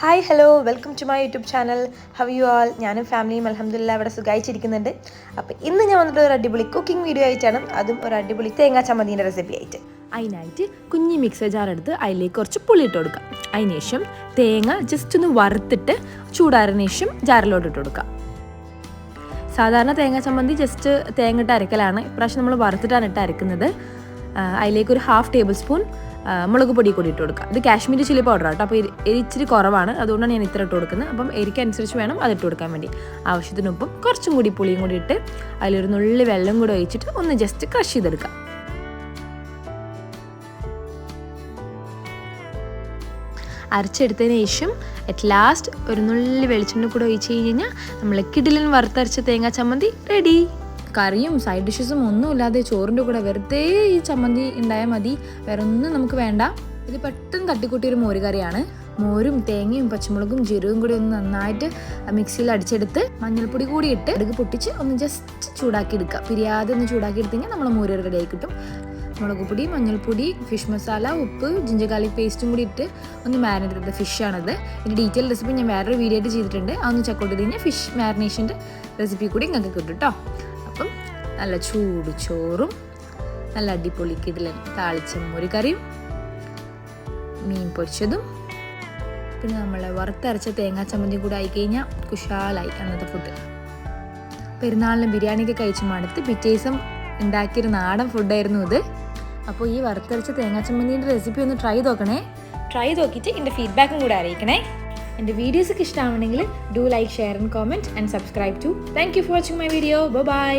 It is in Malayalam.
Hi hello welcome to my YouTube channel how you all ഞാനും ഫാമിലിയും അലഹമില്ല അവിടെ സുഖമായിച്ചിരിക്കുന്നുണ്ട് അപ്പോൾ ഇന്ന് ഞാൻ വന്നിട്ട് ഒരു അടിപൊളി കുക്കിംഗ് വീഡിയോ ആയിട്ടാണ് അതും ഒരു അടിപൊളി തേങ്ങാ ചമ്മന്തിന്റെ റെസിപ്പി ആയിട്ട്. അതിനായിട്ട് കുഞ്ഞി മിക്സർ ജാർ എടുത്ത് അതിലേക്ക് കുറച്ച് പുളി ഇട്ട് കൊടുക്കാം. അതിന് ശേഷം തേങ്ങ ജസ്റ്റ് ഒന്ന് വറുത്തിട്ട് ചൂടാറിന് ശേഷം ജാറിലോട്ട് ഇട്ട് കൊടുക്കാം. സാധാരണ തേങ്ങാ ചമ്മന്തി ജസ്റ്റ് തേങ്ങ ഇട്ട് അരക്കലാണ്. ഇപ്രാവശ്യം നമ്മൾ വറുത്തിട്ടാണ് ഇട്ട് അരക്കുന്നത്. അതിലേക്ക് ഒരു ഹാഫ് ടേബിൾ സ്പൂൺ മുളക് പൊടി കൂടി ഇട്ട് കൊടുക്കുക. ഇത് കാശ്മീരി ചില്ലി പൗഡർ കേട്ടോ അപ്പോൾ ഇച്ചിരി കുറവാണ്. അതുകൊണ്ടാണ് ഞാൻ ഇത്ര ഇട്ട് കൊടുക്കുന്നത്. അപ്പം എരിക്കനുസരിച്ച് വേണം അത് ഇട്ട് കൊടുക്കാൻ വേണ്ടി. ആവശ്യത്തിനൊപ്പം കുറച്ചും കൂടി പുളിയും കൂടി ഇട്ട് അതിലൊരു നുള്ളി വെള്ളം കൂടി ഒഴിച്ചിട്ട് ഒന്ന് ജസ്റ്റ് ക്രഷ് ചെയ്തെടുക്കാം. അരച്ചെടുത്തതിന് ശേഷം അറ്റ് ലാസ്റ്റ് ഒരു നുള്ളി വെളിച്ചെണ്ണ കൂടെ ഒഴിച്ച് കഴിഞ്ഞ് കഴിഞ്ഞാൽ നമ്മൾ കിടിലൻ വറുത്തരച്ച തേങ്ങാ ചമ്മന്തി റെഡി കറിയും സൈഡ് ഡിഷസും ഒന്നും ഇല്ലാതെ ചോറിന്റെ കൂടെ വെറുതെ ഈ ചമ്മന്തി ഉണ്ടായാൽ മതി. വേറെ ഒന്നും നമുക്ക് വേണ്ട. ഇത് പെട്ടെന്ന് തട്ടിക്കൂട്ടിയ ഒരു മോര് കറിയാണ്. മോരും തേങ്ങയും പച്ചമുളകും ജീരകവും കൂടി ഒന്ന് നന്നായിട്ട് മിക്സിയിൽ അടിച്ചെടുത്ത് മഞ്ഞൾപ്പൊടി കൂടി ഇട്ട് അടുക്ക് പൊട്ടിച്ച് ഒന്ന് ജസ്റ്റ് ചൂടാക്കി എടുക്കുക പിരിയാതെ ഒന്ന് ചൂടാക്കി എടുത്തെങ്കിൽ നമ്മൾ മോര് റെഡിയായി കിട്ടും. മുളക് പൊടി മഞ്ഞൾപ്പൊടി ഫിഷ് മസാല ഉപ്പ് ജിഞ്ചർ ഗാർലിക് പേസ്റ്റും കൂടി ഇട്ട് ഒന്ന് മാരിനേറ്റ് ചെയ്ത ഫിഷാണത് ഇതിന്റെ ഡീറ്റെയിൽ റെസിപ്പി ഞാൻ വേറൊരു വീഡിയോ ആയിട്ട് ചെയ്തിട്ടുണ്ട്. അതൊന്ന് ചെക്കൗട്ട് ചെയ്ത് കഴിഞ്ഞാൽ ഫിഷ് മാരിനേഷന്റെ റെസിപ്പി കൂടി നിങ്ങൾക്ക് കിട്ടും കേട്ടോ നല്ല ചൂട് ചോറും നല്ല അടിപൊളി കിടലൻ താളിച്ച കറിയും മീൻ പൊരിച്ചതും. പിന്നെ നമ്മളെ വറുത്തരച്ച തേങ്ങാ ചമ്മന്തി കൂടെ ആയിക്കഴിഞ്ഞാൽ കുശാലായി അന്നത്തെ ഫുഡ് പെരുന്നാളിന് ബിരിയാണിയൊക്കെ കഴിച്ച് മടുത്ത് പിറ്റേസം ദിവസം ഉണ്ടാക്കിയൊരു നാടൻ ഫുഡായിരുന്നു ഇത്. അപ്പോൾ ഈ വറുത്തരച്ച തേങ്ങാ ചമ്മന്തിന്റെ റെസിപ്പി ഒന്ന് ട്രൈ നോക്കണേ. ട്രൈ നോക്കിയിട്ട് എന്റെ ഫീഡ്ബാക്കും കൂടെ അറിയിക്കണേ. എന്റെ വീഡിയോസൊക്കെ ഇഷ്ടമാണെങ്കിൽ do like share and comment and subscribe to thank you for watching my video bye